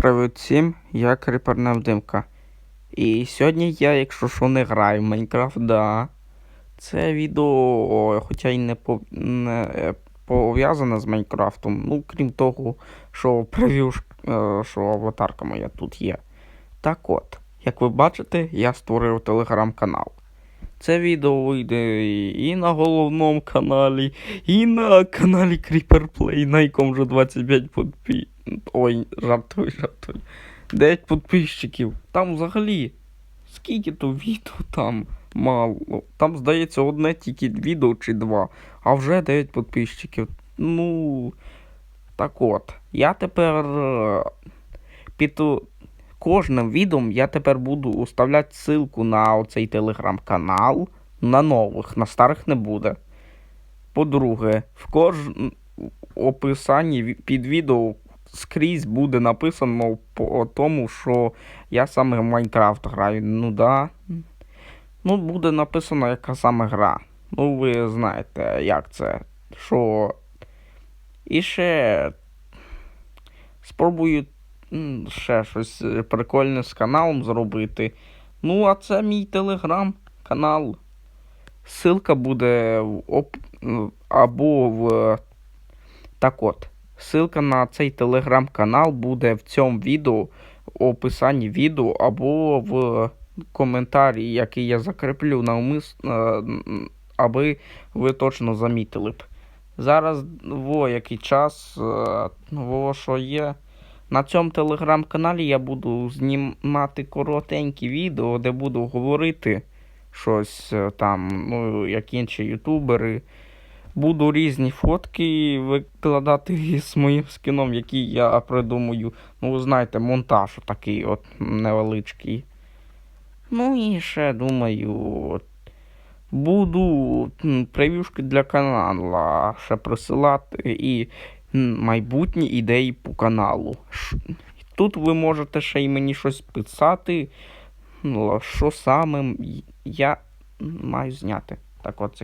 Привіт всім, я Кріпер Невдимка. І сьогодні я, якщо що, не граю в Майнкрафт, да. Це відео, хоча й не, по, не е, пов'язане з Майнкрафтом, ну, крім того, що прев'ю, е, що аватарка моя тут є. Так от, як ви бачите, я створив телеграм-канал. Це відео вийде і на головному каналі, і на каналі Creeper на якому вже 25 подпі... Ой, жартую, жартую. 9 підписчиків. Там взагалі. Скільки то відео там мало. Там, здається, одне тільки відео чи два, а вже 9 підписчиків. Ну. Так от. Я тепер е, під кожним відео я тепер буду уставляти ссылку на оцей телеграм-канал. На нових, на старих не буде. По-друге, в кожному описанні під відео скрізь буде написано по тому, що я саме в Майнкрафт граю. Ну да. Ну, буде написано, яка саме гра. Ну, ви знаєте, як це. Що. І ще. Спробую ще щось е, прикольне з каналом зробити. Ну, а це мій телеграм-канал. Ссылка буде в оп... або в. Так от. Ссылка на цей телеграм-канал буде в цьому відео, в описанні відео, або в коментарі, який я закріплю навмисно, аби ви точно замітили б. Зараз во який час, е, во що є. На цьому телеграм-каналі я буду знімати коротенькі відео, де буду говорити щось е, там, ну, як інші ютубери. Буду різні фотки викладати з моїм скіном, які я придумаю. Ну, ви знаєте, монтаж такий от невеличкий. Ну і ще думаю, от, буду прев'юшки для каналу ще присилати і майбутні ідеї по каналу. Тут ви можете ще й мені щось писати, ну, що саме я маю зняти. Так от.